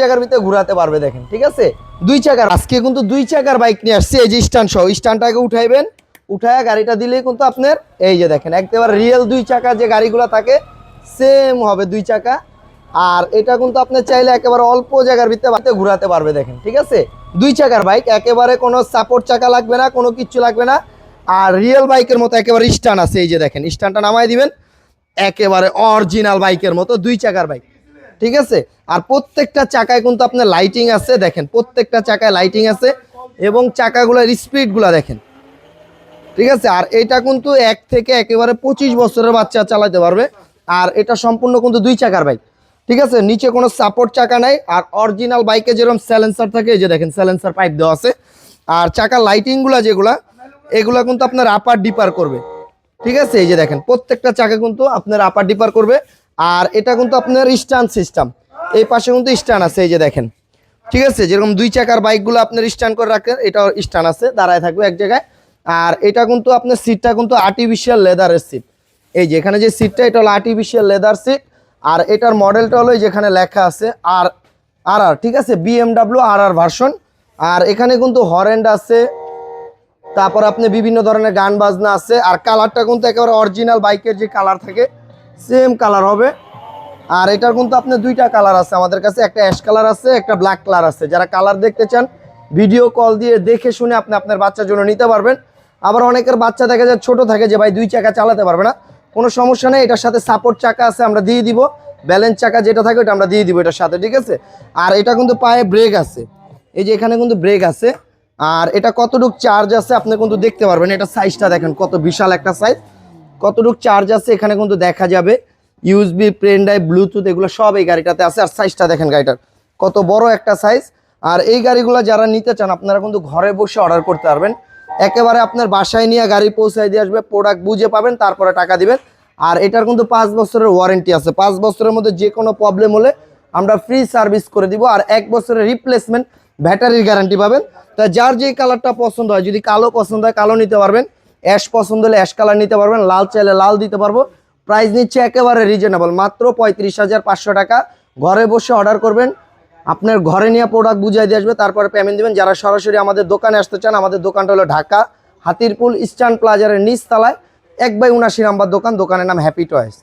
জায়গার ভিতরে ঘুরাতে পারবে দেখেন, ঠিক আছে? দুই চাকার, আজকে কিন্তু দুই চাকার বাইক নিয়ে আসছে, এই যে স্ট্যান্ড সহ। স্ট্যান্ডটাকে উঠাইবেন, উঠায় গাড়িটা দিলেই কিন্তু আপনার, এই যে দেখেন, একেবারে রিয়েল দুই চাকা যে গাড়িগুলো থাকে সেম হবে দুই চাকা। আর এটা কিন্তু আপনি চাইলে একেবারে অল্প জায়গার ভিতরে ঘুরাতে পারবে দেখেন, ঠিক আছে? দুই চাকার বাইক, একেবারে কোনো সাপোর্ট চাকা লাগবে না, কোনো কিচ্ছু লাগবে না। আর রিয়েল বাইকের মতো একেবারে স্ট্যান্ড আছে, এই যে দেখেন, স্ট্যান্ডটা নামাই দিবেন, একেবারে অরিজিনাল বাইকের মতো দুই চাকার বাইক। ঠিক আছে? আর প্রত্যেকটা চাকায় কিন্তু আপনার লাইটিং আছে, দেখেন, প্রত্যেকটা চাকায় লাইটিং আছে এবং চাকাগুলোর স্পিডগুলো দেখেন। ঠিক আছে? আর এটা কিন্তু এক থেকে একেবারে পঁচিশ বছরের বাচ্চা চালাতে পারবে। আর এটা সম্পূর্ণ কিন্তু দুই চাকার বাইক ঠিক আছে? নিচে কোনো সাপোর্ট চাকা নাই। আর অরিজিনাল বাইকে যেরকম স্যালেন্সার থাকে, এই যে দেখেন স্যালেন্সার পাইপ দেওয়া আছে। আর চাকার লাইটিংগুলো যেগুলা, এগুলা কিন্তু আপনার আপার ডিপার করবে। ঠিক আছে? এই যে দেখেন, প্রত্যেকটা চাকা কিন্তু আপনার আপার ডিপার করবে। আর এটা কিন্তু আপনার স্ট্যান্ড সিস্টেম। এই পাশে কিন্তু স্ট্যান্ড আছে, এই যে দেখেন। ঠিক আছে? যেরকম দুই চাকার বাইকগুলো আপনার স্ট্যান্ড করে রাখেন, এটাও স্ট্যান্ড আছে, দাঁড়ায় থাকবে এক জায়গায়। আর এটা কিন্তু আপনার সিটটা কিন্তু আর্টিফিশিয়াল লেদারের সিট এই যে এখানে যে সিটটা এটা হলো আর্টিফিশিয়াল লেদার সিট আর এটার মডেলটা হলো যেখানে লেখা আছে আর আর আর ঠিক আছে? বিএমডাব্লিউ আর আর ভার্সন আর এখানে কিন্তু হরেন্ড আছে। তারপর আপনি বিভিন্ন ধরনের গান বাজনা আছে। আর কালারটা কিন্তু একেবারে অরিজিনাল বাইকের যে কালার থাকে সেম কালার হবে। আর এটার কিন্তু আপনার দুইটা কালার আছে আমাদের কাছে। একটা অ্যাশ কালার আছে, একটা ব্ল্যাক কালার আছে। যারা কালার দেখতে চান ভিডিও কল দিয়ে দেখে শুনে আপনি আপনার বাচ্চার জন্য নিতে পারবেন। আবার অনেকের বাচ্চা দেখা যায়, ছোট থাকে যে, ভাই, দুই চাকা চালাতে পারবে না। কোনো সমস্যা নেই, এটার সাথে সাপোর্ট চাকা আছে, আমরা দিয়ে দিব। ব্যালেন্স চাকা যেটা থাকে, ওটা আমরা দিয়ে দিব এটার সাথে, ঠিক আছে? আর এটা কিন্তু পায়ে ব্রেক আছে। এই যে, এখানে কিন্তু ব্রেক আছে। আর এটা কতটুক চার্জ আছে, আপনি কিন্তু দেখতে পারবেন। এটা সাইজটা দেখেন, কত বিশাল একটা সাইজ কতটুক চার্জ আছে এখানে কিন্তু দেখা যাবে। ইউএসবি পেন ড্রাইভ ব্লুটুথ এগুলো সব এই গাড়িটাতে আছে। আর সাইজটা দেখেন গাড়িটার, কত বড় একটা সাইজ আর এই গাড়িগুলো যারা নিতে চান, আপনারা কিন্তু ঘরে বসে অর্ডার করতে পারবেন। একেবারে আপনার বাসায় নিয়ে গাড়ি পৌঁছায় দিয়ে আসবে প্রোডাক্ট বুঝে পাবেন, তারপরে টাকা দিবেন। আর এটার কিন্তু পাঁচ বছরের ওয়ারেন্টি আছে। পাঁচ বছরের মধ্যে যে কোনো প্রবলেম হলে আমরা ফ্রি সার্ভিস করে দিব। আর এক বছরের রিপ্লেসমেন্ট ব্যাটারির গ্যারান্টি পাবেন। তা যার যেই কালারটা পছন্দ হয়, যদি কালো পছন্দ হয়, কালো নিতে পারবেন। অ্যাশ পছন্দ হলে অ্যাশ কালার নিতে পারবেন, লাল চাইলে লাল দিতে পারব। প্রাইস নিচ্ছে একেবারে রিজনেবল মাত্র পঁয়ত্রিশ হাজার পাঁচশো টাকা। ঘরে বসে অর্ডার করবেন, আপনার ঘরে নিয়ে প্রোডাক্ট বুঝিয়ে দিয়ে আসবে, তারপরে পেমেন্ট দেবেন। যারা সরাসরি আমাদের দোকানে আসতে চান, আমাদের দোকানটা হলো ঢাকা, হাতিরপুল ইস্টার্ন প্লাজারের নিচ তলায় এক বাই উনাশি নাম্বার দোকান, দোকানের নাম হ্যাপি টয়েস